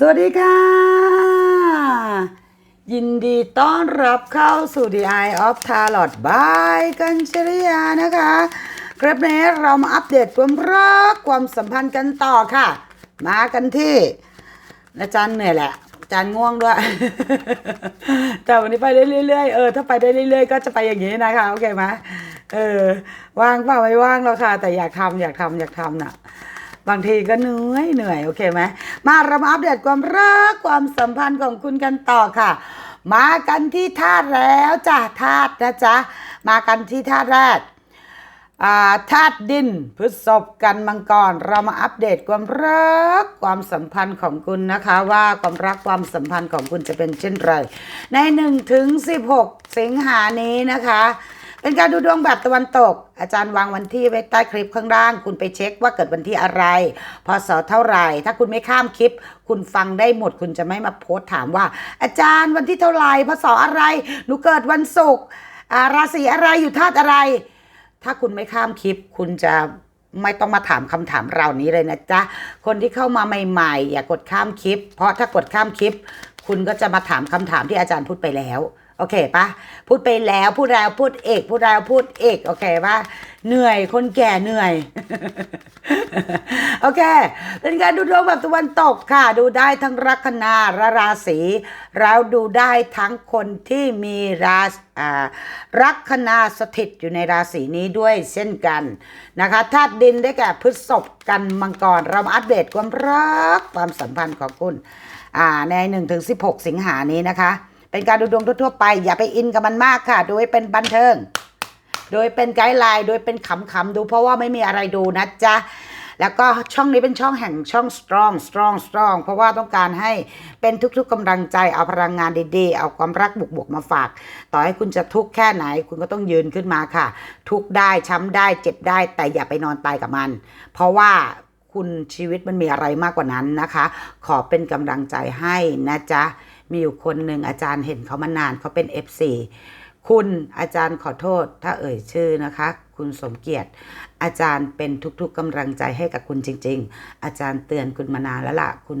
สวัสดีค่ะ ยินดีต้อนรับเข้าสู่ The Eye of Tarot by กัญชริยานะคะคลิปนี้เรามาอัปเดตความรักความสัมพันธ์กันต่อค่ะ มากันที่อาจารย์เหนื่อยแหละอาจารย์ง่วงด้วย แต่วันนี้ไปได้เรื่อยๆเออถ้าไปได้เรื่อยๆ ก็จะไปอย่างนี้นะคะโอเคไหมเออว่างเปล่าไม่ว่างแล้วค่ะ แต่อยากทำอยากทำอยากทำน่ะ บางทีก็เหนื่อยเหนื่อยโอเคไหมมาเรามาอัปเดตความรักความสัมพันธ์ของคุณกันต่อค่ะ มากันที่ธาตุแล้วจ้ะธาตุนะจ๊ะมากันที่ธาตุแรกธาตุดินพฤษภกันมังกร เรามาอัปเดตความรักความสัมพันธ์ของคุณนะคะ ว่าความรักความสัมพันธ์ของคุณจะเป็นเช่นไรใน1ถึง16 สิงหานี้นะคะ เป็นการดูดวงแบบตะวันตก อาจารย์วางวันที่ไว้ใต้คลิปข้างล่าง คุณไปเช็คว่าเกิดวันที่อะไร พศเท่าไหร่ ถ้าคุณไม่ข้ามคลิป คุณฟังได้หมด คุณจะไม่มาโพสต์ถามว่า อาจารย์วันที่เท่าไหร่ พศอะไร หนูเกิดวันศุกร์ราศีอะไรอยู่ธาตุอะไร ถ้าคุณไม่ข้ามคลิป คุณจะไม่ต้องมาถามคำถามเหล่านี้เลยนะจ๊ะ คนที่เข้ามาใหม่ ๆ อย่ากดข้ามคลิป เพราะถ้ากดข้ามคลิป คุณก็จะมาถามคำถามที่อาจารย์พูดไปแล้ว โอเคปะพูดไปแล้วพูดแล้วพูดเอกพูดแล้วพูดเอกโอเคปะเหนื่อยคนแก่เหนื่อย โอเค เป็นการดูดวงแบบตะวันตกค่ะ ดูได้ทั้งลัคนาและราศีแล้วดูได้ทั้งคนที่มีราศีลัคนาสถิตอยู่ในราศีนี้ด้วยเช่นกันนะคะธาตุดินได้แก่พฤษภกันมังกรเราอัปเดตความรักความสัมพันธ์ของคุณอ่าใน1ถึง16 สิงหานี้นะคะ เป็นการดูดวงทั่วไป อย่าไปอินกับมันมากค่ะดูให้เป็นบันเทิง โดยเป็นไกด์ไลน์ โดยเป็นขำๆดูเพราะว่าไม่มีอะไรดูนะจ๊ะแล้วก็ช่องนี้เป็นช่องแห่งช่อง strong strong strong เพราะว่าต้องการให้เป็นทุกๆกำลังใจเอาพลังงานดีๆ เอาความรักบวกๆมาฝาก ต่อให้คุณจะทุกข์แค่ไหน คุณก็ต้องยืนขึ้นมาค่ะ ทุกข์ได้ช้ำได้เจ็บได้แต่อย่าไปนอนตายกับมัน เพราะว่าคุณชีวิตมันมีอะไรมากกว่านั้นนะคะ ขอเป็นกำลังใจให้นะจ๊ะ มีอยู่คนหนึ่งอาจารย์เห็นเขามานานเขาเป็น FC คุณอาจารย์ขอโทษถ้าเอ่ยชื่อนะคะ คุณสมเกียรติ อาจารย์เป็นทุกๆกำลังใจให้กับคุณจริง ๆ อาจารย์เตือนคุณมานานแล้วล่ะ คุณ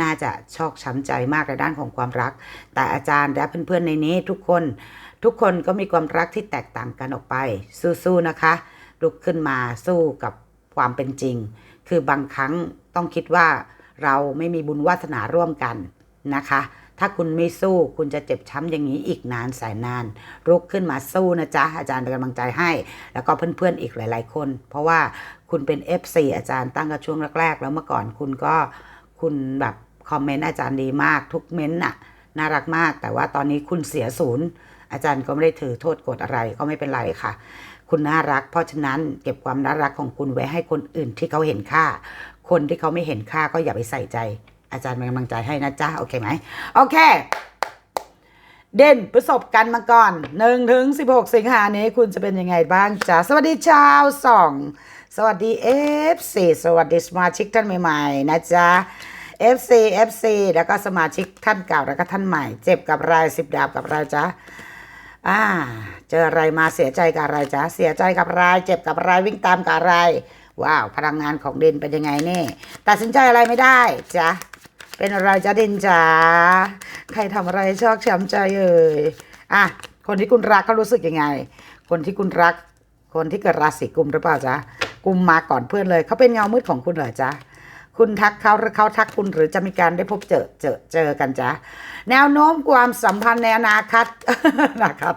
น่าจะชอกช้ำใจมากในด้านของความรัก แต่อาจารย์และเพื่อนๆในนี้ทุกคนทุกคนก็มีความรักที่แตกต่างกันออกไป สู้ๆนะคะลุกขึ้นมาสู้กับความเป็นจริง คือบางครั้งต้องคิดว่าเราไม่มีบุญวาสนาร่วมกันนะคะ ถ้าคุณไม่สู้คุณจะเจ็บช้ำอย่างนี้อีกนานแสนนาน ลุกขึ้นมาสู้นะจ๊ะ อาจารย์เป็นกำลังใจให้ แล้วก็เพื่อนๆอีกหลาย ๆ คน เพราะว่าคุณเป็น FC อาจารย์ตั้งแต่ช่วงแรก ๆ แล้วเมื่อก่อนคุณก็คุณแบบคอมเมนต์อาจารย์ดีมากทุกเม้นต์น่ะน่ารักมาก แต่ว่าตอนนี้คุณเสียศูนย์อาจารย์ก็ไม่ได้ถือโทษโกรธอะไรก็ไม่เป็นไรค่ะ คุณน่ารัก เพราะฉะนั้นเก็บความน่ารักของคุณไว้ให้คนอื่นที่เขาเห็นค่า คนที่เขาไม่เห็นค่าก็อย่าไปใส่ใจ อาจารย์เป็นกำลังใจให้นะจ๊ะ โอเคไหม โอเค เด่นประสบกันมาก่อน1ถึง16สิงหานี้คุณจะเป็นยังไงบ้างจ๊ะ สวัสดีชาวสอง สวัสดี FC สวัสดีสมาชิกท่านใหม่ๆ นะจ๊ะ FC FC แล้วก็สมาชิกท่านเก่าแล้วก็ท่านใหม่ เจ็บกับรายสิบดาบกับรายจ๊ะอ่าเจออะไรมาเสียใจกับอะไรจ๊ะเสียใจกับอะไรเจ็บกับอะไรวิ่งตามกับอะไรว้าว พลังงานของเด่นเป็นยังไงนี่ตัดสินใจอะไรไม่ได้จ๊ะ เป็นอะไรจ๊ะเด่นจ๋าใครทำอะไรชอกช้ำใจเอ่ยอะคนที่คุณรักเขารู้สึกยังไง คนที่คุณรัก คนที่เกิดราศีกุมหรือเปล่าจ๊ะกุมมาก่อนเพื่อนเลยเขาเป็นเงามืดของคุณเหรอจ๊ะคุณทักเขาหรือเขาทักคุณหรือจะมีการได้พบเจอเจอเจอกันจ๊ะแนวโน้มความสัมพันธ์ในอนาคตอนาคต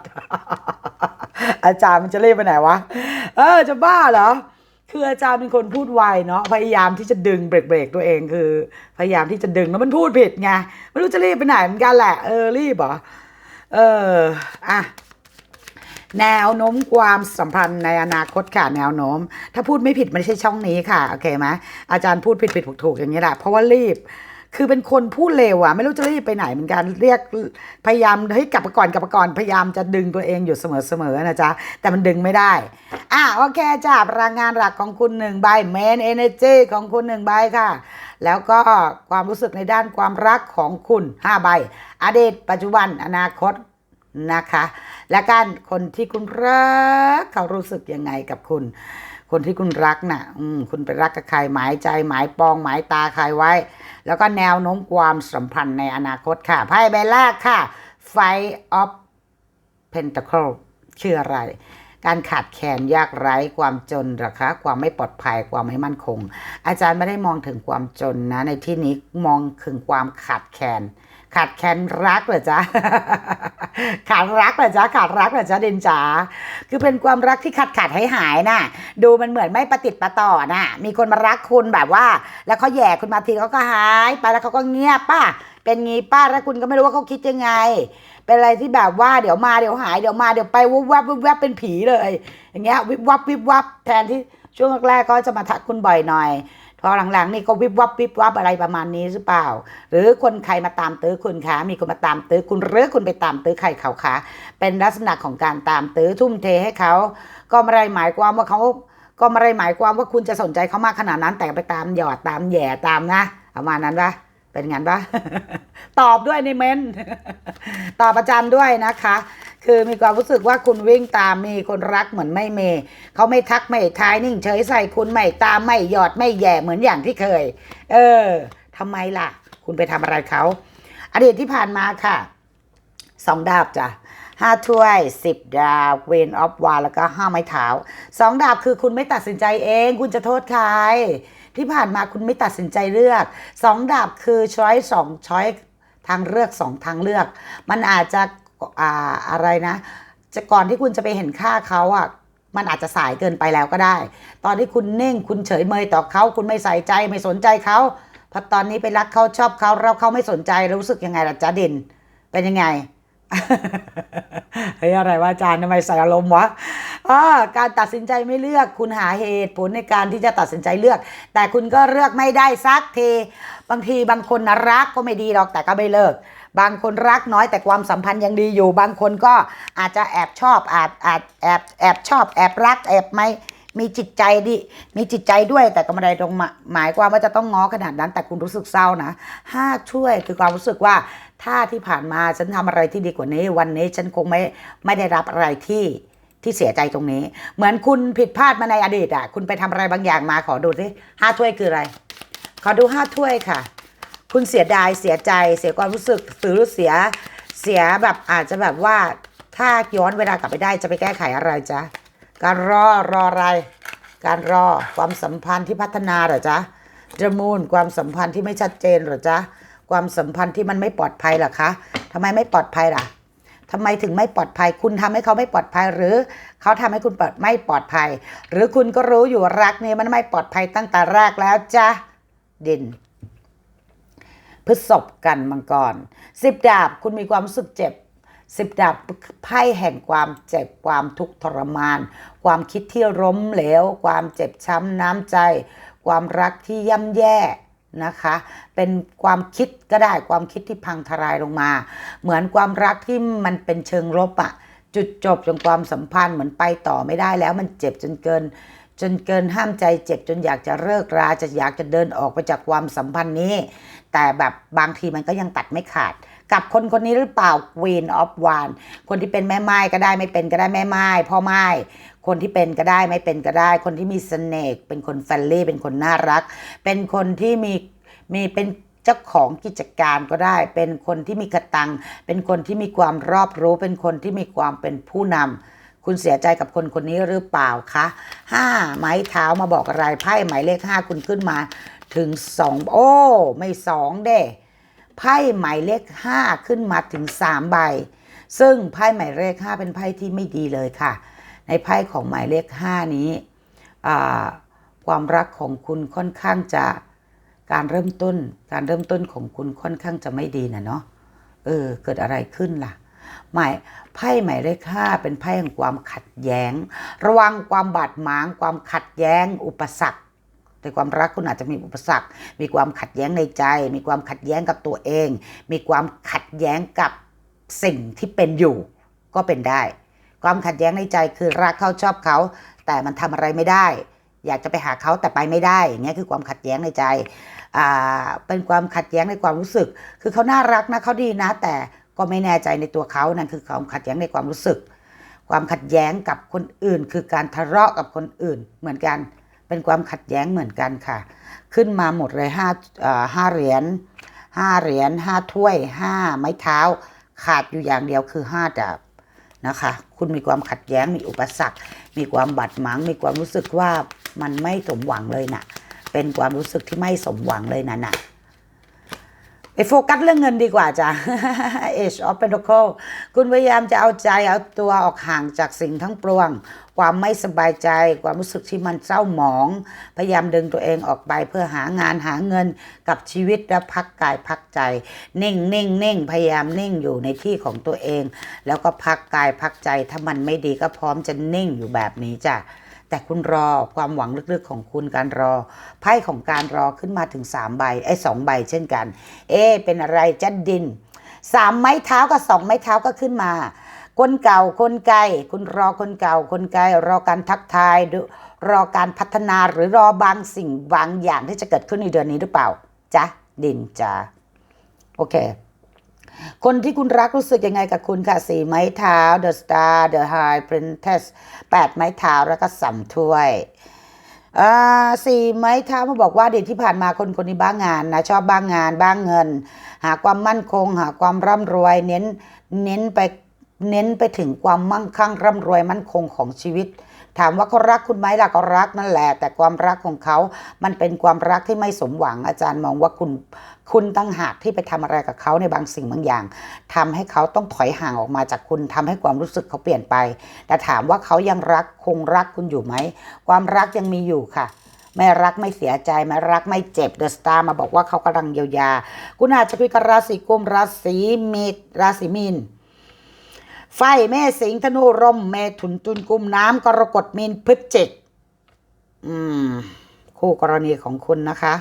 อาจารย์มันจะเล่นไปไหนวะเออจะบ้าเหรอ คืออาจารย์เป็นคนพูดไวเนาะพยายามที่จะดึงเบรกเบรกตัวเองคือ พยายามที่จะดึงแล้วมันพูดผิดไงไม่รู้จะรีบไปไหนเหมือนกันแหละเออรีบเหรอเอออะแนวโน้มความสัมพันธ์ในอนาคตค่ะแนวโน้ม ถ้าพูดไม่ผิดไม่ใช่ช่องนี้ค่ะโอเคไหมอาจารย์พูดผิดผิดถูกถูกอย่างนี้แหละเพราะว่ารีบ คือเป็นคนพูดเร็วอะไม่รู้จะรีบไปไหนเหมือนกันเรียกพยายามเฮ้ยกลับมาก่อนกลับมาก่อนพยายามจะดึงตัวเองอยู่เสมอๆนะจ๊ะแต่มันดึงไม่ได้อะโอเคจ้าพลังงานหลักของคุณหนึ่งใบ main energy ของคุณหนึ่งใบค่ะ แล้วก็ความรู้สึกในด้านความรักของคุณห้าใบอดีตปัจจุบันอนาคตนะคะ และการคนที่คุณรักเขารู้สึกยังไงกับคุณ คนที่คุณรักน่ะ อืมคุณไปรักกับใครหมายใจหมายปองหมายตาใครไว้ แล้วก็แนวโน้มความสัมพันธ์ในอนาคตค่ะไพ่ใบแรกค่ะ Five of Pentacle ชื่ออะไร การขาดแคลนยากไร้ความจนหรอคะ ความไม่ปลอดภัยความไม่มั่นคง อาจารย์ไม่ได้มองถึงความจนนะ ในที่นี้มองถึงความขาดแคลน ขาดแคลนรักเหรอจ๊ะ ขาดรักเหรอจ๊ะ ขาดรักเหรอจ๊ะเดนจ๋า คือเป็นความรักที่ขาดขาดหายหายน่ะ ดูมันเหมือนไม่ประติดประต่อน่ะ มีคนมารักคุณแบบว่า แล้วเขาแย่คุณมาทีเขาก็หายไปแล้วเขาก็เงียบป้าเป็นงี้ป้าแล้วคุณก็ไม่รู้ว่าเขาคิดยังไง เป็นอะไรที่แบบว่าเดี๋ยวมาเดี๋ยวหายเดี๋ยวมาเดี๋ยวไปวุบวับวุบวับเป็นผีเลย อย่างเงี้ยวิบวับวิบวับแทนที่ช่วงแรกๆก็จะมาทักคุณบ่อยหน่อย พอหลังๆนี่ก็วิบวับวิบวับอะไรประมาณนี้หรือเปล่า หรือคนใครมาตามตื้อคุณคะมีคนมาตามตื้อคุณหรือคุณไปตามตื้อใครเขาคะเป็นลักษณะของการตามตื้อทุ่มเทให้เขา ก็ไม่ได้หมายความว่าเขาก็ไม่ได้หมายความว่าคุณจะสนใจเขามากขนาดนั้นแต่ไปตามหยอดตามแย่ตามนะประมาณนั้นปะเป็นงั้นปะตอบด้วยในเมนตอบประจำด้วยนะคะ คือมีความรู้สึกว่าคุณวิ่งตามมีคนรักเหมือนไม่เมเขาไม่ทักไม่ทายนิ่งเฉยใส่คุณไม่ตามไม่หยอดไม่แย่เหมือนอย่างที่เคย เออทำไมล่ะ คุณไปทำอะไรเขาอดีตที่ผ่านมาค่ะสองดาบจ้ะห้าถ้วยสิบดาบเวนออฟวาแล้วก็ห้าไม้เท้าสองดาบคือคุณไม่ตัดสินใจเอง คุณจะโทษใครที่ผ่านมาคุณไม่ตัดสินใจเลือกสองดาบคือช้อยสองช้อยทางเลือกสองทางเลือก มันอาจจะ อ่าอะไรนะ จะก่อนที่คุณจะไปเห็นค่าเขาอะมันอาจจะสายเกินไปแล้วก็ได้ ตอนที่คุณเน่งคุณเฉยเมยต่อเขาคุณไม่ใส่ใจไม่สนใจเขาพอตอนนี้ไปรักเขาชอบเขาแล้วเขาไม่สนใจรู้สึกยังไงล่ะจ๊ะดินเป็นยังไงเฮ้ยอะไรวะอาจารย์ทำไมใส่อารมณ์วะการตัดสินใจไม่เลือก คุณหาเหตุผลในการที่จะตัดสินใจเลือก แต่คุณก็เลือกไม่ได้สักทีบางทีบางคนนะรักก็ไม่ดีหรอกแต่ก็ไม่เลิก บางคนรักน้อยแต่ความสัมพันธ์ยังดีอยู่ บางคนก็อาจจะแอบชอบอาจอาจแอบแอบชอบแอบรักแอบไม่มีจิตใจดิมีจิตใจด้วยแต่ก็ไม่ได้ตรงหมายความว่าจะต้องง้อขนาดนั้น แต่คุณรู้สึกเศร้านะห้าช่วยคือความรู้สึกว่าถ้าที่ผ่านมาฉันทำอะไรที่ดีกว่านี้ วันนี้ฉันคงไม่ไม่ได้รับอะไรที่ที่เสียใจตรงนี้ เหมือนคุณผิดพลาดมาในอดีตอะ คุณไปทำอะไรบางอย่างมาขอดูสิห้าถ้วยคืออะไร ขอดูห้าถ้วยค่ะ คุณเสียดายเสียใจเสียความรู้สึกหรือเสียเสียแบบอาจจะแบบว่าถ้าย้อนเวลากลับไปได้จะไปแก้ไขอะไรจ๊ะการรอรออะไร การรอความสัมพันธ์ที่พัฒนาเหรอจ๊ะจมูนความสัมพันธ์ที่ไม่ชัดเจนเหรอจ๊ะความสัมพันธ์ที่มันไม่ปลอดภัยเหรอคะทำไมไม่ปลอดภัยล่ะทำไมถึงไม่ปลอดภัย คุณทำให้เขาไม่ปลอดภัย หรือเขาทำให้คุณปลอดไม่ปลอดภัย หรือคุณก็รู้อยู่รักเนี่ยมันไม่ปลอดภัยตั้งแต่แรกแล้วจ้ะดิน พฤษภกันมังกรสิบดาบคุณมีความรู้สึกเจ็บสิบดาบไพ่แห่งความเจ็บความทุกข์ทรมาน ความคิดที่ล้มเหลว ความเจ็บช้ำน้ำใจ ความรักที่ย่ำแย่นะคะ เป็นความคิดก็ได้ความคิดที่พังทลายลงมา เหมือนความรักที่มันเป็นเชิงลบอะจุดจบจนความสัมพันธ์เหมือนไปต่อไม่ได้แล้วมันเจ็บจนเกิน จนเกินห้ามใจเจ็บจนอยากจะเลิกราจะอยากจะเดินออกไปจากความสัมพันธ์นี้ แต่แบบบางทีมันก็ยังตัดไม่ขาด กับคนคนนี้หรือเปล่า Queen of w a n คนที่เป็นแม่ไม้ก็ได้ไม่เป็นก็ได้แม่ไม้พ่อไม้คนที่เป็นก็ได้ไม่เป็นก็ได้ คนที่มีเสน่ห์เป็นคนแฟรนลี่เป็นคนน่ารัก เป็นคนที่มีมีเป็นเจ้าของกิจการก็ได้ เป็นคนที่มีกระตัง เป็นคนที่มีความรอบรู้ เป็นคนที่มีความเป็นผู้นำคุณเสียใจกับคนคนนี้หรือเปล่าคะห้าไม้เท้ามาบอกอะไรไพ่หมายเลขห้าคุณขึ้นมา ถึงสองโอ้ ไม่สองเด้ไพ่หมายเลขห้าขึ้นมาถึงสามใบ ซึ่งไพ่หมายเลขห้าเป็นไพ่ที่ไม่ดีเลยค่ะ ในไพ่ของหมายเลขห้านี้ความรักของคุณค่อนข้างจะการเริ่มต้น การเริ่มต้นของคุณค่อนข้างจะไม่ดีนะเนาะเออ เกิดอะไรขึ้นล่ะหมายไพ่หมายเลขห้าเป็นไพ่แห่งความขัดแย้ง ระวังความบาดหมาง ความขัดแย้ง อุปสรรค ในความรักคุณอาจจะมีอุปสรรค มีความขัดแย้งในใจ มีความขัดแย้งกับตัวเอง มีความขัดแย้งกับสิ่งที่เป็นอยู่ ก็เป็นได้ ความขัดแย้งในใจคือรักเขาชอบเขา แต่มันทำอะไรไม่ได้ อยากจะไปหาเขาแต่ไปไม่ได้อย่างเงี้ยคือความขัดแย้งในใจอ่าเป็นความขัดแย้งในความรู้สึก คือเขาน่ารักนะเขาดีนะ แต่ก็ไม่แน่ใจในตัวเขานั่นคือความขัดแย้งในความรู้สึก ความขัดแย้งกับคนอื่น คือการทะเลาะกับคนอื่นเหมือนกัน เป็นความขัดแย้งเหมือนกันค่ะ ขึ้นมาหมดเลยห้าเอ่อห้าเหรียญห้าเหรียญห้าถ้วยห้าไม้เท้า ขาดอยู่อย่างเดียวคือห้าดาบนะคะ คุณมีความขัดแย้งมีอุปสรรค มีความบาดหมาง มีความรู้สึกว่ามันไม่สมหวังเลยน่ะ เป็นความรู้สึกที่ไม่สมหวังเลยนะน่ะไป โฟกัสเรื่องเงินดีกว่าจ้ะ Age of Pentacle คุณพยายามจะเอาใจเอาตัวออกห่างจากสิ่งทั้งปวง ความไม่สบายใจ ความรู้สึกที่มันเศร้าหมอง พยายามดึงตัวเองออกไปเพื่อหางานหาเงินกับชีวิตและพักกายพักใจ นิ่งนิ่งนิ่งพยายามนิ่งอยู่ในที่ของตัวเอง แล้วก็พักกายพักใจถ้ามันไม่ดีก็พร้อมจะนิ่งอยู่แบบนี้จ้ะ แต่คุณรอความหวังลึกๆของคุณการรอ ไพ่ของการรอขึ้นมาถึง3ใบไอ้สองใบเช่นกัน เอ๊เป็นอะไรจัดดินสามไม้เท้ากับสองไม้เท้าก็ขึ้นมาคนเก่าคนไกลคุณรอคนเก่าคนไกลรอการทักทายรอการพัฒนาหรือรอบางสิ่งบางอย่างที่จะเกิดขึ้นในเดือนนี้หรือเปล่าจ๊ะดินจ้าโอเค คนที่คุณรักรู้สึกยังไงกับคุณค่ะสี่ไม้เท้า The Star The High Princess แปดไม้เท้าแล้วก็สามถ้วยอ่าสี่ไม้เท้ามาบอกว่าเด็กที่ผ่านมาคนคนนี้บ้างงานนะชอบบ้างงานบ้างเงิน หาความมั่นคง หาความร่ำรวย เน้นเน้นไปเน้นไปถึงความมั่งคั่งร่ำรวยมั่นคงของชีวิต ถามว่าเขารักคุณไหมล่ะก็รักนั่นแหละ แต่ความรักของเขา มันเป็นความรักที่ไม่สมหวังอาจารย์มองว่าคุณคุณตั้งหากที่ไปทำอะไรกับเขาในบางสิ่งบางอย่างทำให้เขาต้องถอยห่างออกมาจากคุณทำให้ความรู้สึกเขาเปลี่ยนไป แต่ถามว่าเขายังรักคงรักคุณอยู่ไหม ความรักยังมีอยู่ค่ะไม่รักไม่เสียใจไม่รักไม่เจ็บเดอะสตาร์มาบอกว่าเขากำลังเยียวยา คุณอาจจะคุยกับราศีกุมราศีเมษราศีมีน ไฟแม่สิงธนูร่มเมถุนตุลกุมน้ำกรกฎมีนพฤศจิก อืม คู่กรณีของคุณนะคะ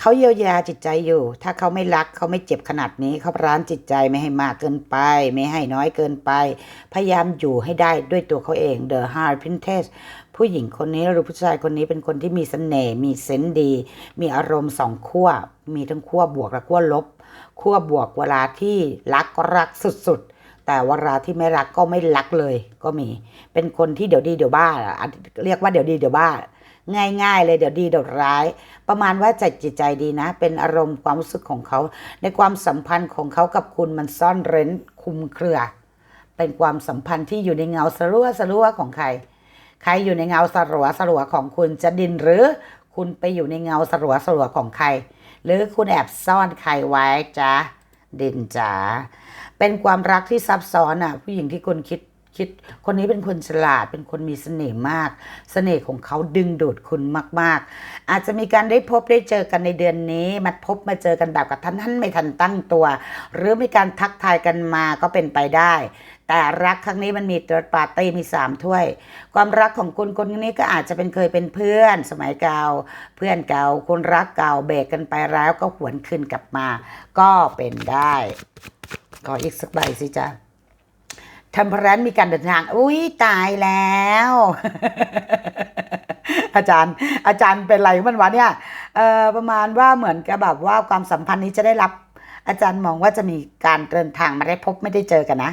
เขาเยียวยาจิตใจอยู่ ถ้าเขาไม่รักเขาไม่เจ็บขนาดนี้เขาร้านจิตใจไม่ให้มากเกินไป ไม่ให้น้อยเกินไป พยายามอยู่ให้ได้ด้วยตัวเขาเอง The High Princess ผู้หญิงคนนี้หรือผู้ชายคนนี้เป็นคนที่มีเสน่ห์มีเซนดี มีอารมณ์สองขั้ว มีทั้งขั้วบวกและขั้วลบขั้วบวกเวลาที่รักก็รักสุดๆ แต่เวลาที่ไม่รักก็ไม่รักเลยก็มี เป็นคนที่เดี๋ยวดีเดี๋ยวบ้า เรียกว่าเดี๋ยวดีเดี๋ยวบ้า ง่ายๆ เลยเดี๋ยวดีเดี๋ยวร้าย ประมาณว่าใจจิตใจดีนะ เป็นอารมณ์ความรู้สึกของเขา ในความสัมพันธ์ของเขากับคุณมันซ่อนเร้นคุมเครือ เป็นความสัมพันธ์ที่อยู่ในเงาสลัวสลัวของใคร ใครอยู่ในเงาสลัวสลัวของคุณจะดินหรือคุณไปอยู่ในเงาสลัวสลัวของใคร หรือคุณแอบซ่อนใครไว้จ้าดินจ๋า เป็นความรักที่ซับซ้อนอะ ผู้หญิงที่คุณคิดคิดคนนี้เป็นคนฉลาดเป็นคนมีเสน่ห์มาก เสน่ห์ของเขาดึงดูดคุณมาก ๆ อาจจะมีการได้พบได้เจอกันในเดือนนี้มาพบมาเจอกันแบบกับท่านท่านไม่ทันตั้งตัว หรือมีการทักทายกันมาก็เป็นไปได้ แต่รักครั้งนี้มันมีตัวปาร์ตี้มีสามถ้วย ความรักของคุณคนนี้ก็อาจจะเป็นเคยเป็นเพื่อน สมัยเก่าเพื่อนเก่าคนรักเก่าเบรกกันไปแล้วก็หวนคืนกลับมา ก็เป็นได้ ขออีกสักใบสิจ้ะทำพรันมีการเดินทาง อุ้ยตายแล้ว อาจารย์ อาจารย์เป็นไรมันวะเนี่ยเออประมาณว่าเหมือนกับแบบว่าความสัมพันธ์นี้จะได้รับ อาจารย์มองว่าจะมีการเดินทางมาได้พบไม่ได้เจอกันนะ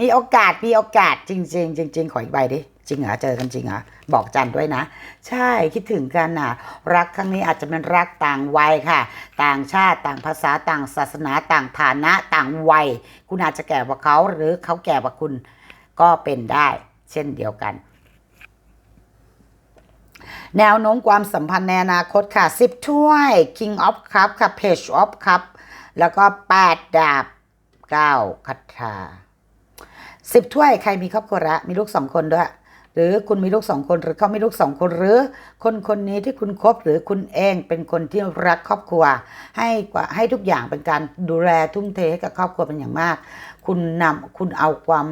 มีโอกาสมีโอกาสจริง ๆ จริง ๆ ขออีกใบดิ จริงเหรอเจอกันจริงเหรอบอกจันด้วยนะ ใช่คิดถึงกันน่ะรักครั้งนี้อาจจะเป็นรักต่างวัยค่ะ ต่างชาติต่างภาษาต่างศาสนาต่างฐานะต่างวัย คุณอาจจะแก่กว่าเขาหรือเขาแก่กว่าคุณก็เป็นได้ เช่นเดียวกัน แนวโน้มความสัมพันธ์ในอนาคตค่ะ10ถ้วย King of Cup ค่ะ Page of Cup แล้วก็ 8 ดาบ 9คัทธา10ถ้วยใครมีครอบครัวละมีลูกสองคนด้วย หรือคุณมีลูกสองคนหรือเขามีลูกสองคนหรือ คนคนนี้ที่คุณคบหรือคุณเองเป็นคนที่รักครอบครัว ให้กว่าให้ทุกอย่างเป็นการดูแลทุ่มเทให้กับครอบครัวเป็นอย่างมาก คุณนำคุณเอาความ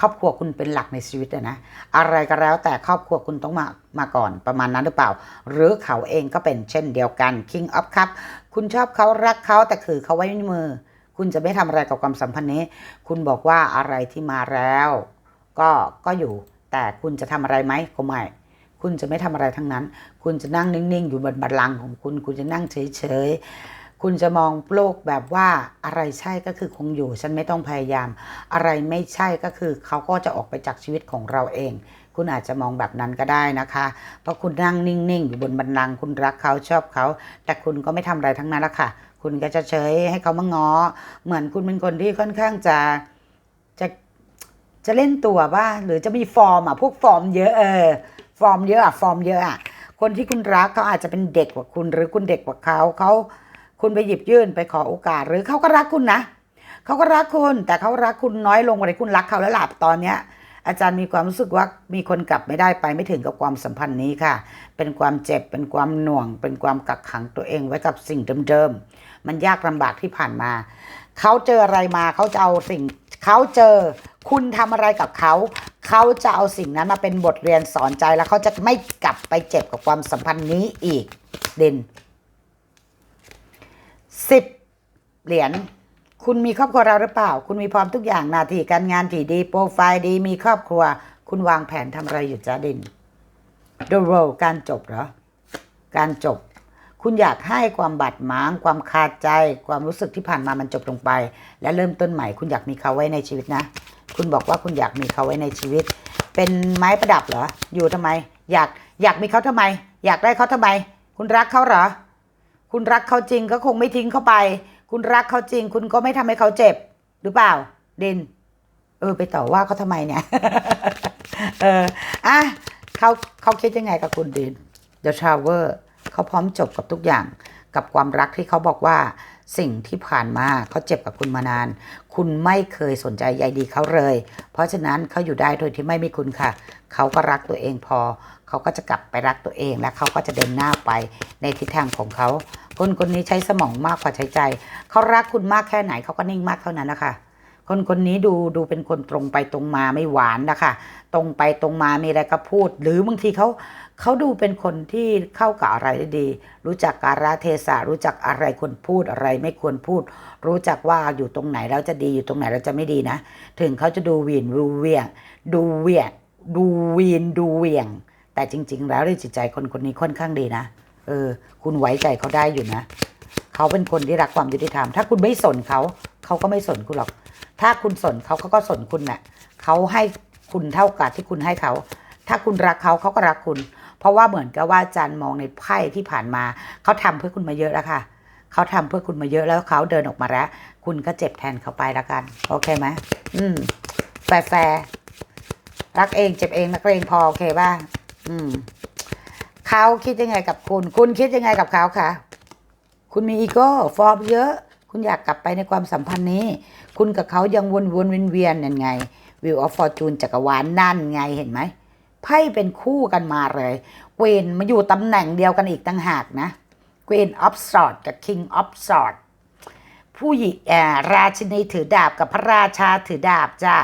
ครอบครัวคุณเป็นหลักในชีวิตนะอะไรก็แล้วแต่ครอบครัวคุณต้องมามาก่อนประมาณนั้นหรือเปล่า หรือเขาเองก็เป็นเช่นเดียวกัน King of Cup คุณชอบเขารักเขาแต่คือเขาไว้ในมือ คุณจะไม่ทำอะไรกับความสัมพันธ์นี้ คุณบอกว่าอะไรที่มาแล้ว ก็ก็อยู่ แต่คุณจะทำอะไรไหมก็ไม่ คุณจะไม่ทำอะไรทั้งนั้น คุณจะนั่งนิ่งๆ อยู่บนบัลลังก์ของคุณ คุณจะนั่งเฉยๆ คุณจะมองโลกแบบว่าอะไรใช่ก็คือคงอยู่ ฉันไม่ต้องพยายาม อะไรไม่ใช่ก็คือเขาก็จะออกไปจากชีวิตของเราเอง คุณอาจจะมองแบบนั้นก็ได้นะคะ เพราะคุณนั่งนิ่งๆ อยู่บนบันลัง คุณรักเขาชอบเขา แต่คุณก็ไม่ทำอะไรทั้งนั้นละค่ะ คุณก็จะเฉยให้เขามาง้อ เหมือนคุณเป็นคนที่ค่อนข้างจะจะ จะเล่นตัวว่าหรือจะมีฟอร์มอะพวกฟอร์มเยอะเออฟอร์มเยอะอะฟอร์มเยอะอะคนที่คุณรักเขาอาจจะเป็นเด็กกว่าคุณ หรือคุณเด็กกว่าเขาเขาคุณไปหยิบยื่นไปขอโอกาส หรือเขาก็รักคุณนะเขาก็รักคุณ แต่เขารักคุณน้อยลงกว่าที่คุณรักเขาแล้วหล่ะตอนเนี้ย อาจารย์มีความรู้สึกว่ามีคนกลับไม่ได้ไปไม่ถึงกับความสัมพันธ์นี้ค่ะ เป็นความเจ็บเป็นความหน่วง เป็นความกักขังตัวเองไว้กับสิ่งเดิมๆมันยากลำบากที่ผ่านมาเขาเจออะไรมาเขาจะเอาสิ่ง เขาเจอคุณทำอะไรกับเขา เขาจะเอาสิ่งนั้นมาเป็นบทเรียนสอนใจแล้วเขาจะไม่กลับไปเจ็บกับความสัมพันธ์นี้อีกเด่นสิบเหรียญคุณมีครอบครัวเราหรือเปล่า คุณมีพร้อมทุกอย่างหนาทีการงานที่ดี โปรไฟล์ดีมีครอบครัว คุณวางแผนทำอะไรอยู่จ้าดิน The Road การจบเหรอ การจบ คุณอยากให้ความบาดหมาง ความคาใจ ความรู้สึกที่ผ่านมามันจบลงไป และเริ่มต้นใหม่ คุณอยากมีเขาไว้ในชีวิตนะ คุณบอกว่าคุณอยากมีเขาไว้ในชีวิต เป็นไม้ประดับเหรอ อยู่ทำไม อยากอยากมีเขาทำไม อยากได้เขาทำไม คุณรักเขาเหรอ คุณรักเขาจริงก็คงไม่ทิ้งเขาไป คุณรักเขาจริง คุณก็ไม่ทำให้เขาเจ็บ หรือเปล่า ดิน เออ ไปต่อว่าเขาทำไมเนี่ย เออ อะเขาเขาคิดยังไงกับคุณดิน The Traveler เขาพร้อมจบกับทุกอย่าง กับความรักที่เขาบอกว่าสิ่งที่ผ่านมาเขาเจ็บกับคุณมานาน คุณไม่เคยสนใจใยดีเขาเลย เพราะฉะนั้นเขาอยู่ได้โดยที่ไม่มีคุณค่ะ เขาก็รักตัวเองพอ เขาก็จะกลับไปรักตัวเองและเขาก็จะเดินหน้าไปในทิศทางของเขา คนคนนี้ใช้สมองมากกว่าใช้ใจ เขารักคุณมากแค่ไหนเขาก็นิ่งมากเท่านั้นนะคะคนคนนี้ดูดูเป็นคนตรงไปตรงมาไม่หวานนะคะ ตรงไปตรงมามีอะไรก็พูด หรือบางทีเขา เขาดูเป็นคนที่เข้ากับอะไรได้ดี รู้จักการะเทศะรู้จักอะไรควรพูดอะไรไม่ควรพูด รู้จักว่าอยู่ตรงไหนแล้วจะดีอยู่ตรงไหนแล้วจะไม่ดีนะ ถึงเขาจะดูวีนดูเวียง ดูเวียงดูวีนดูเวียง แต่จริง ๆ แล้วในจิตใจคนคนนี้ค่อนข้างดีนะเออ คุณไว้ใจเขาได้อยู่นะ เขาเป็นคนที่รักความยุติธรรม ถ้าคุณไม่สนเขา เขาก็ไม่สนคุณหรอก ถ้าคุณสนเขาเขาก็สนคุณน่ะเขาให้คุณเท่ากับที่คุณให้เขา ถ้าคุณรักเขาเขาก็รักคุณ เพราะว่าเหมือนกับว่าจารย์มองในไพ่ที่ผ่านมา เขาทำเพื่อคุณมาเยอะแล้วค่ะ เขาทำเพื่อคุณมาเยอะแล้วเขาเดินออกมาแล้ว คุณก็เจ็บแทนเขาไปล้วกัน โอเคไหมอืมแฟร์แฟร์รักเองเจ็บเองนักเลงพอโอเคป่ะอืมเขาคิดยังไงกับคุณ คุณคิดยังไงกับเขาคะคุณมีอีโก้ฟอร์มเยอะ คุณอยากกลับไปในความสัมพันธ์นี้ คุณกับเขายังวนวนเวียนเวียนยังไงวิวออฟฟอร์จูนจักรวาลนั่นไงเห็นไหม ไพ่เป็นคู่กันมาเลยเกวนมาอยู่ตำแหน่งเดียวกันอีกต่างหากนะเกวนออฟสอดกับคิงออฟสอดผู้หญิงราชินีถือดาบกับพระราชาถือดาบจ้า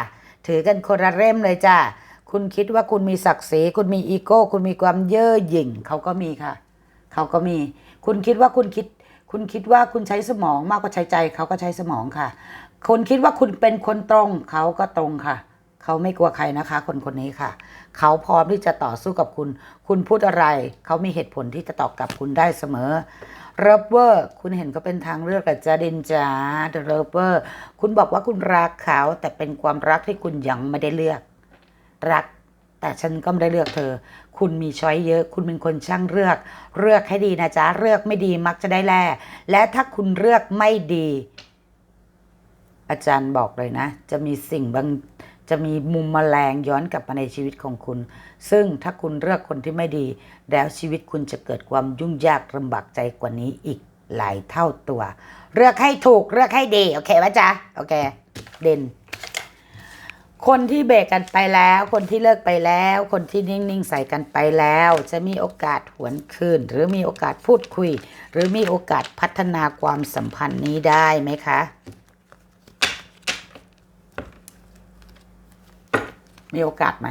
ถือกันคนละเล่มเลยจ้าคุณคิดว่าคุณมีศักดิ์ศรีคุณมีอีโก้ คุณมีความเย่อหยิ่งเขาก็มีค่ะ เขาก็มี คุณคิดว่าคุณคิด คุณคิดว่าคุณใช้สมองมากกว่าใช้ใจ เขาก็ใช้สมองค่ะคุณคิดว่าคุณเป็นคนตรง เขาก็ตรงค่ะ เขาไม่กลัวใครนะคะ คนคนนี้ค่ะ เขาพร้อมที่จะต่อสู้กับคุณ คุณพูดอะไร เขามีเหตุผลที่จะตอบกลับคุณได้เสมอเริฟเวอร์คุณเห็นก็เป็นทางเลือกกับจาดินจ้าเดอะเริฟเวอร์คุณบอกว่าคุณรักเขาแต่เป็นความรักที่คุณยังไม่ได้เลือก รัก แต่ฉันก็ไม่ได้เลือกเธอ คุณมีช้อยเยอะ คุณเป็นคนช่างเลือก เลือกให้ดีนะจ๊ะเลือกไม่ดีมักจะได้แล่และถ้าคุณเลือกไม่ดี อาจารย์บอกเลยนะ จะมีสิ่งบาง จะมีมุมแมลงย้อนกลับมาในชีวิตของคุณ ซึ่งถ้าคุณเลือกคนที่ไม่ดี แล้วชีวิตคุณจะเกิดความยุ่งยากลำบากใจกว่านี้อีกหลายเท่าตัว เลือกให้ถูกเลือกให้ดี โอเคไหมจ๊ะ โอเค เด่น คนที่เบรกกันไปแล้ว คนที่เลิกไปแล้ว คนที่นิ่งๆใส่กันไปแล้ว จะมีโอกาสหวนคืน หรือมีโอกาสพูดคุย หรือมีโอกาสพัฒนาความสัมพันธ์นี้ได้ไหมคะ มีโอกาสไหม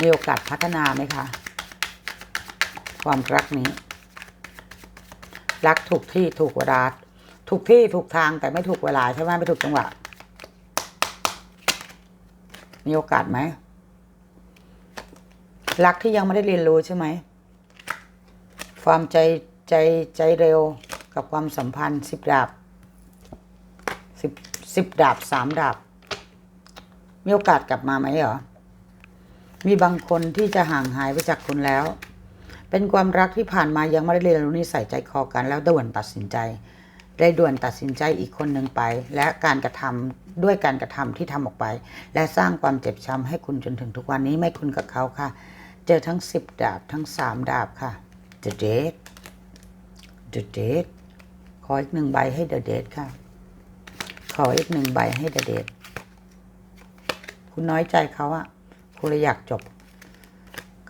มีโอกาสพัฒนาไหมคะ ความรักนี้ รักถูกที่ถูกเวลาถูกที่ถูกทางแต่ไม่ถูกเวลาใช่ไหมไม่ถูกจังหวะ มีโอกาสไหม รักที่ยังไม่ได้เรียนรู้ใช่ไหม ความใจใจใจเร็วกับความสัมพันธ์สิบดาบสิบสิบดาบสามดาบ มีโอกาสกลับมาไหมเหรอ มีบางคนที่จะห่างหายไปจากคุณแล้ว เป็นความรักที่ผ่านมายังไม่ได้เรียนรู้นิสัยใจคอกันแล้วด่วนตัดสินใจ ได้ด่วนตัดสินใจอีกคนหนึ่งไป และการกระทำด้วยการกระทำที่ทำออกไป และสร้างความเจ็บช้ำให้คุณจนถึงทุกวันนี้ไม่คุณกับเขาค่ะ เจอทั้งสิบดาบทั้งสามดาบค่ะ The Date The Date ขออีกหนึ่งใบให้ The Date ค่ะ ขออีกหนึ่งใบให้ The Date คุณน้อยใจเขาอะคุณเลยอยากจบ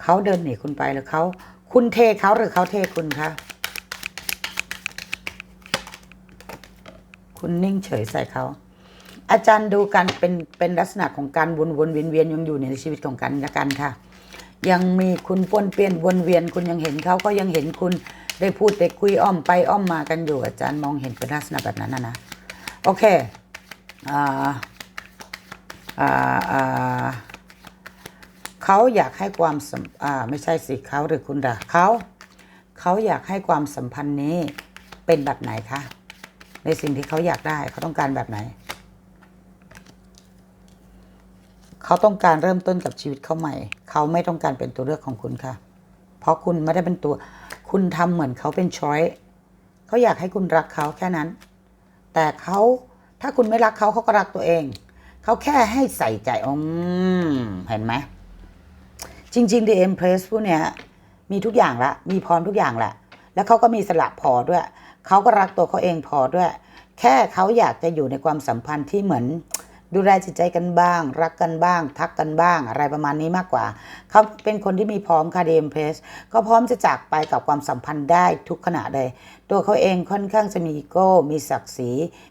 เขาเดินหนีคุณไปหรือเขาคุณเทเขาหรือเขาเทคุณคะคุณนิ่งเฉยใส่เขาอาจารย์ดูการเป็นเป็นลักษณะของการวนวนเวียนเวียนยังอยู่ในชีวิตของกันและกันค่ะ ยังมีคุณป้วนเปี้ยนวนเวียนคุณยังเห็นเขาก็ยังเห็นคุณได้พูดได้คุยอ้อมไปอ้อมมากันอยู่ อาจารย์มองเห็นเป็นลักษณะแบบนั้นนะนะโอเคอ่า เขาอยากให้ความสัมไม่ใช่สิเขาหรือคุณด่าเขาเขาอยากให้ความสัมพันธ์นี้เป็นแบบไหนคะในสิ่งที่เขาอยากได้เขาต้องการแบบไหน เขาต้องการเริ่มต้นกับชีวิตเขาใหม่ เขาไม่ต้องการเป็นตัวเลือกของคุณค่ะ เพราะคุณไม่ได้เป็นตัว คุณทำเหมือนเขาเป็นช้อยเขาอยากให้คุณรักเขาแค่นั้น แต่เขาถ้าคุณไม่รักเขาเขาก็รักตัวเอง เขาแค่ให้ใส่ใจอืมเห็นไหมจริงๆ The Empress ผู้เนี้ยมีทุกอย่างละ มีพร้อมทุกอย่างแหละ แล้วเขาก็มีสละพอด้วย เขาก็รักตัวเขาเองพอด้วย แค่เขาอยากจะอยู่ในความสัมพันธ์ที่เหมือนดูแลจิตใจกันบ้าง รักกันบ้าง ทักกันบ้าง อะไรประมาณนี้มากกว่า เขาเป็นคนที่มีพร้อมค่ะ The Empress ก็พร้อมจะจากไปกับความสัมพันธ์ได้ทุกขณะเลย ตัวเขาเองค่อนข้างจะมีอีโก้ มีศักดิ์ศรี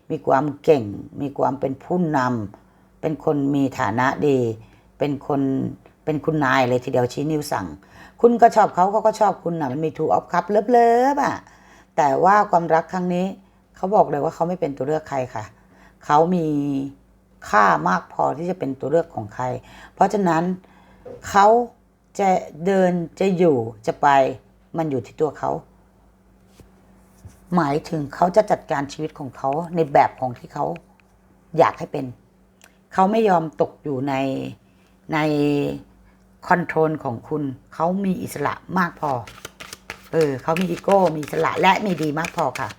มีความเก่ง มีความเป็นผู้นำ เป็นคนมีฐานะดี เป็นคนเป็นคุณนายเลยทีเดียวชี้นิ้วสั่ง คุณก็ชอบเขาเขาก็ชอบคุณนะมันมีทูออฟคัพเลิฟๆอะแต่ว่าความรักครั้งนี้เขาบอกเลยว่าเขาไม่เป็นตัวเลือกใครค่ะ เขามีค่ามากพอที่จะเป็นตัวเลือกของใคร เพราะฉะนั้นเขาจะเดินจะอยู่จะไปมันอยู่ที่ตัวเขา หมายถึงเขาจะจัดการชีวิตของเขาในแบบของที่เขาอยากให้เป็น เขาไม่ยอมตกอยู่ในในคอนโทรลของคุณ เขามีอิสระมากพอ เออเขามีอีโก้ มีอิสระและมีดีมากพอค่ะ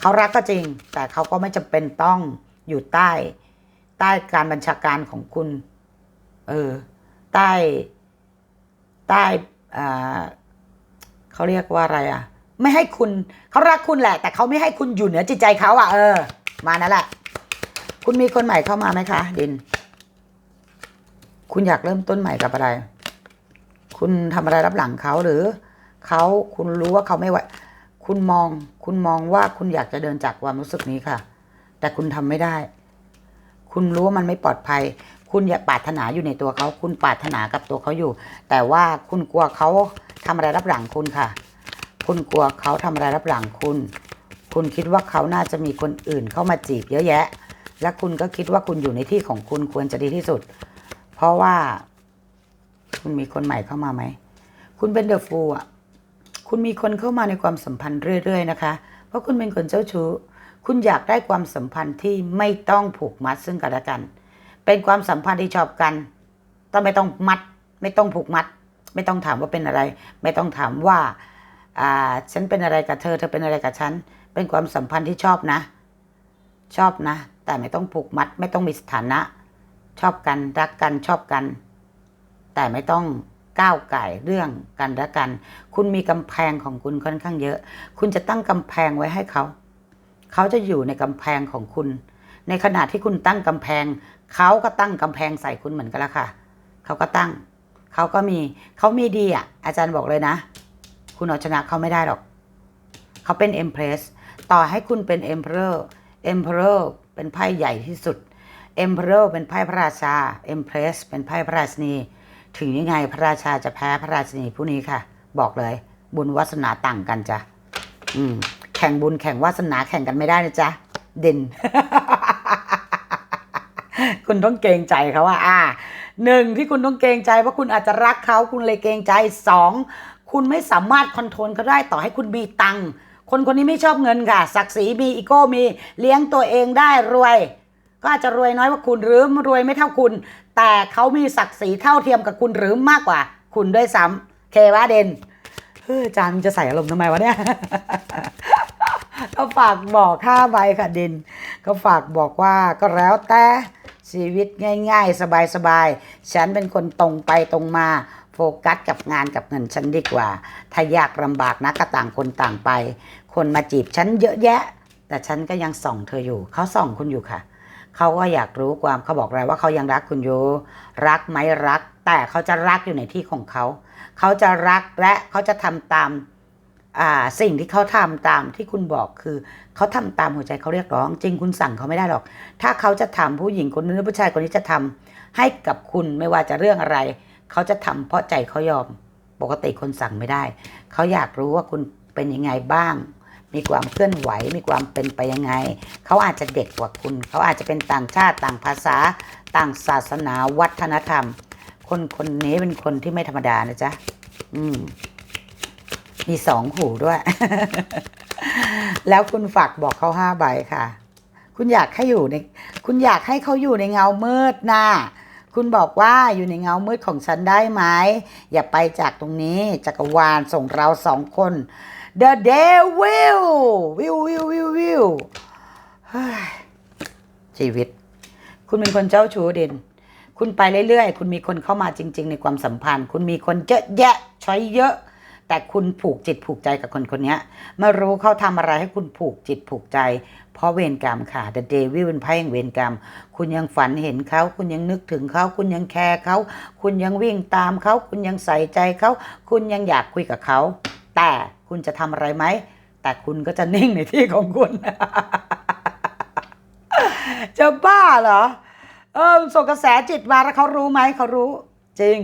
เขารักก็จริง แต่เขาก็ไม่จำเป็นต้องอยู่ใต้ ใต้การบัญชาการของคุณ เออ ใต้ ใต้อ่าเขาเรียกว่าอะไรอะ ไม่ให้คุณ เขารักคุณแหละ แต่เขาไม่ให้คุณอยู่เหนือจิตใจเขาอะ เออ มานั่นแหละ คุณมีคนใหม่เข้ามาไหมคะ ดิน คุณอยากเริ่มต้นใหม่กับอะไร คุณทำอะไรรับหลังเขาหรือเขาคุณรู้ว่าเขาไม่ไหวคุณมอง คุณมองว่าคุณอยากจะเดินจากความรู้สึกนี้ค่ะ แต่คุณทำไม่ได้ คุณรู้ว่ามันไม่ปลอดภัย คุณอยากปรารถนาอยู่ในตัวเขา คุณปรารถนากับตัวเขาอยู่ แต่ว่าคุณกลัวเขาทำอะไรรับหลังคุณค่ะ คุณกลัวเขาทำอะไรรับหลังคุณ คุณคิดว่าเขาน่าจะมีคนอื่นเข้ามาจีบเยอะแยะ และคุณก็คิดว่าคุณอยู่ในที่ของคุณควรจะดีที่สุด เพราะว่า คุณมีคนใหม่เข้ามาไหม คุณเป็นเดอะฟูอะ คุณมีคนเข้ามาในความสัมพันธ์เรื่อย ๆ นะคะ เพราะคุณเป็นคนเจ้าชู้ คุณอยากได้ความสัมพันธ์ที่ไม่ต้องผูกมัดซึ่งกันและกัน เป็นความสัมพันธ์ที่ชอบกัน ต้องไม่ต้องมัด ไม่ต้องผูกมัด ไม่ต้องถามว่าเป็นอะไร ไม่ต้องถามว่าอ่าฉันเป็นอะไรกับเธอ เธอเป็นอะไรกับฉัน เป็นความสัมพันธ์ที่ชอบนะ ชอบนะ แต่ไม่ต้องผูกมัด ไม่ต้องมีสถานะ ชอบกันรักกันชอบกัน แต่ไม่ต้องก้าวไก่เรื่องกันและกัน คุณมีกำแพงของคุณค่อนข้างเยอะ คุณจะตั้งกำแพงไว้ให้เขา เขาจะอยู่ในกำแพงของคุณ ในขณะที่คุณตั้งกำแพง เขาก็ตั้งกำแพงใส่คุณเหมือนกันละค่ะ เขาก็ตั้ง เขาก็มี เขามีดีอะ อาจารย์บอกเลยนะ คุณเอาชนะเขาไม่ได้หรอก เขาเป็น Empress ต่อให้คุณเป็น Emperor Emperor เเป็นไพ่ใหญ่ที่สุด Emperor เป็นไพ่พระราชา Empress เป็นไพ่พระราชนี ถึงยังไงพระราชาจะแพ้พระราชนีผู้นี้ค่ะ บอกเลย บุญวาสนาต่างกันจ้ะอืมแข่งบุญแข่งวาสนาแข่งกันไม่ได้นะจ๊ะเด่น คุณต้องเกรงใจเขาว่า อ่าหนึ่งที่คุณต้องเกรงใจเพราะคุณอาจจะรักเขาคุณเลยเกรงใจสองคุณไม่สามารถคอนโทรลเขาได้ต่อให้คุณมีตังค์ คนคนนี้ไม่ชอบเงินค่ะ ศักดิ์ศรีมีอีโก้มีเลี้ยงตัวเองได้รวย ก็อาจจะรวยน้อยกว่าคุณหรือรวยไม่เท่าคุณ แต่เขามีศักดิ์ศรีเท่าเทียมกับคุณหรือมากกว่า คุณด้วยซ้ำเคว่าเดนเฮ้ยอจารย์จะใส่อารมณ์ทำไมวะเนี่ยก็ฝากบอกค่าใบค่ะเดินก็ฝากบอกว่าก็แล้วแต่ชีวิตง่าย ๆ สบายๆ ฉันเป็นคนตรงไปตรงมา โฟกัสกับงานกับเงินฉันดีกว่า ถ้ายากลำบากนะก็ต่างคนต่างไป คนมาจีบฉันเยอะแยะ แต่ฉันก็ยังส่องเธออยู่ เขาส่องคุณอยู่ค่ะ เขาก็อยากรู้ความเขาบอกเลยว่าเขายังรักคุณอยู่ รักไหมรัก แต่เขาจะรักอยู่ในที่ของเขา เขาจะรักและเขาจะทำตามอ่าสิ่งที่เขาทำตามที่คุณบอกคือเขาทำตามหัวใจเขาเรียกร้อง จริงคุณสั่งเขาไม่ได้หรอก ถ้าเขาจะทำผู้หญิงคนนี้หรือผู้ชายคนนี้จะทำให้กับคุณไม่ว่าจะเรื่องอะไร เขาจะทำเพราะใจเขายอม ปกติคนสั่งไม่ได้ เขาอยากรู้ว่าคุณเป็นยังไงบ้าง มีความเคลื่อนไหว มีความเป็นไปยังไง เขาอาจจะเด็กกว่าคุณ เขาอาจจะเป็นต่างชาติต่างภาษา ต่างศาสนาวัฒนธรรม คนคนนี้เป็นคนที่ไม่ธรรมดานะจ๊ะ อืม มีสองหูด้วย แล้วคุณฝากบอกเขาห้าใบค่ะ คุณอยากให้อยู่ใน คุณอยากให้เขาอยู่ในเงามืดนะ คุณบอกว่าอยู่ในเงามืดของฉันได้ไหม อย่าไปจากตรงนี้จักรวาลส่งเราสองคน The Devil วิววิววิววิวชีวิต คุณเป็นคนเจ้าชู้เด่นคุณไปเรื่อยๆ คุณมีคนเข้ามาจริง ๆ ในความสัมพันธ์ คุณมีคนเยอะแยะช้อยเยอะ แต่คุณผูกจิตผูกใจกับคนคนนี้ไม่รู้เขาทำอะไรให้คุณผูกจิตผูกใจ เพราะเวรกรรมค่ะ The Devil เป็นไพ่แห่งเวรกรรม คุณยังฝันเห็นเขา คุณยังนึกถึงเขา คุณยังแคร์เขา คุณยังวิ่งตามเขา คุณยังใส่ใจเขา คุณยังอยากคุยกับเขา แต่คุณจะทำอะไรไหม แต่คุณก็จะนิ่งในที่ของคุณ จะบ้าเหรอ เออส่งกระแสจิตมาแล้วเขารู้ไหมเขารู้ จริง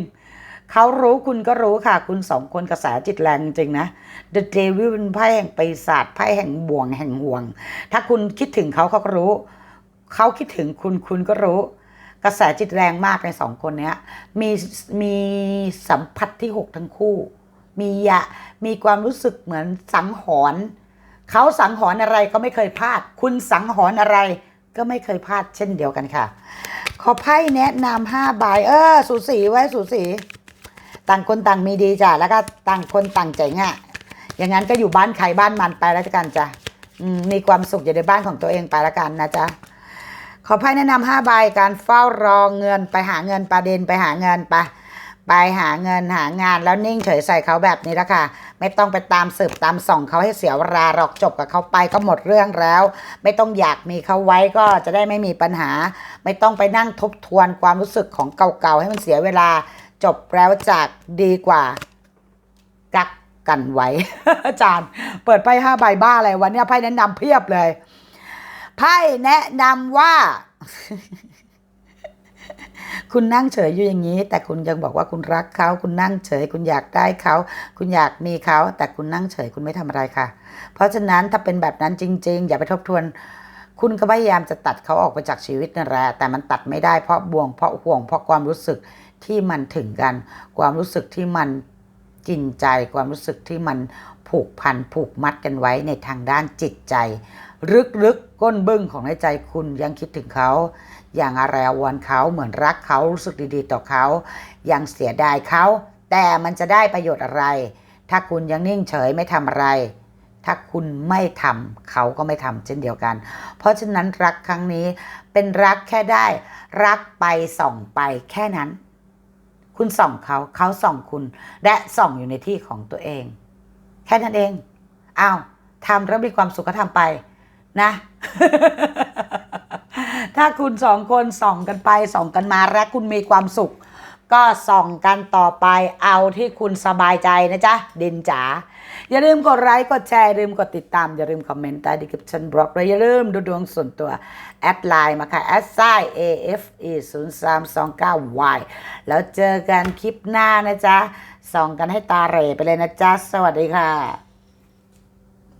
เขารู้คุณก็รู้ค่ะ คุณสองคนกระแสจิตแรงจริงนะ The Devil เป็นไพ่แห่งปีศาจไพ่แห่งบ่วงแห่งห่วง ถ้าคุณคิดถึงเขาเขาก็รู้ เขาคิดถึงคุณคุณก็รู้ กระแสจิตแรงมากในสองคนเนี้ยมีมีสัมผัสที่หกทั้งคู่ มียะมีความรู้สึกเหมือนสังหรณ์เขาสังหรณ์อะไรก็ไม่เคยพลาด คุณสังหรณ์อะไรก็ไม่เคยพลาดเช่นเดียวกันค่ะ ขอไพ่แนะนำห้าใบเออ สูสีไว้สูสี ต่างคนต่างมีดีจ้ะแล้วก็ต่างคนต่างเจ๋งอะ่ะอย่างนั้นก็อยู่บ้านใครบ้านมันไปแล้วกันจ้ะมีความสุขอยู่ในบ้านของตัวเองไปแล้วกันนะจ๊ะขอไพ่แนะนำห้าใบการเฝ้ารอเงินไปหาเงินประเด็นไปหาเงินไปไปหาเงินหางานแล้วนิ่งเฉยใส่เขาแบบนี้แล้วค่ะ ไม่ต้องไปตามสืบตามส่องเขาให้เสียเวลาหรอกจบกับเขาไปก็หมดเรื่องแล้ว ไม่ต้องอยากมีเขาไว้ก็จะได้ไม่มีปัญหา ไม่ต้องไปนั่งทบทวนความรู้สึกของเก่าๆให้มันเสียเวลา จบแล้วจากดีกว่า กักกันไว้ อาจารย์ เปิดไพ่ห้าใบบ้าอะไรวันนี้ไพ่แนะนำเพียบเลยไพ่แนะนำว่า คุณนั่งเฉยอยู่อย่างนี้ แต่คุณยังบอกว่าคุณรักเขา คุณนั่งเฉย คุณอยากได้เขา คุณอยากมีเขา แต่คุณนั่งเฉยคุณไม่ทำอะไรค่ะ เพราะฉะนั้นถ้าเป็นแบบนั้นจริง ๆ อย่าไปทบทวนคุณก็พยายามจะตัดเขาออกไปจากชีวิตนั่นแหละแต่มันตัดไม่ได้เพราะบ่วงเพราะห่วงเพราะความรู้สึก ที่มันถึงกัน ความรู้สึกที่มันกินใจ ความรู้สึกที่มันผูกพันผูกมัดกันไว้ในทางด้านจิตใจ ลึกๆก้นบึ้งของในใจคุณยังคิดถึงเขาอย่างอะไรอาวรณ์เขาเหมือนรักเขารู้สึกดีๆ ต่อเขายังเสียดายเขา แต่มันจะได้ประโยชน์อะไร ถ้าคุณยังนิ่งเฉยไม่ทำอะไร ถ้าคุณไม่ทำเขาก็ไม่ทำเช่นเดียวกัน เพราะฉะนั้นรักครั้งนี้เป็นรักแค่ได้ รักไปส่องไปแค่นั้น คุณส่องเขาเขาส่องคุณ และส่องอยู่ในที่ของตัวเอง แค่นั้นเองอ้าวทำแล้วมีความสุขก็ทำไปนะ ถ้าคุณสองคนส่องกันไปส่องกันมาและคุณมีความสุข ก็ส่องกันต่อไปเอาที่คุณสบายใจนะจ๊ะดินจ๋า อย่าลืมกดไลค์กดแชร์อย่าลืมกดติดตาม อย่าลืมคอมเมนต์ใต้ดีคริปชันบล็อกแลยอย่าลืมดูดวงส่วนตัว แอดไลน์มาค่ะแอดไซ AFE 0 3 2 9 Y แล้วเจอกันคลิปหน้านะจ๊ะส่องกันให้ตาเหร่ไปเลยนะจ๊ะ สวัสดีค่ะ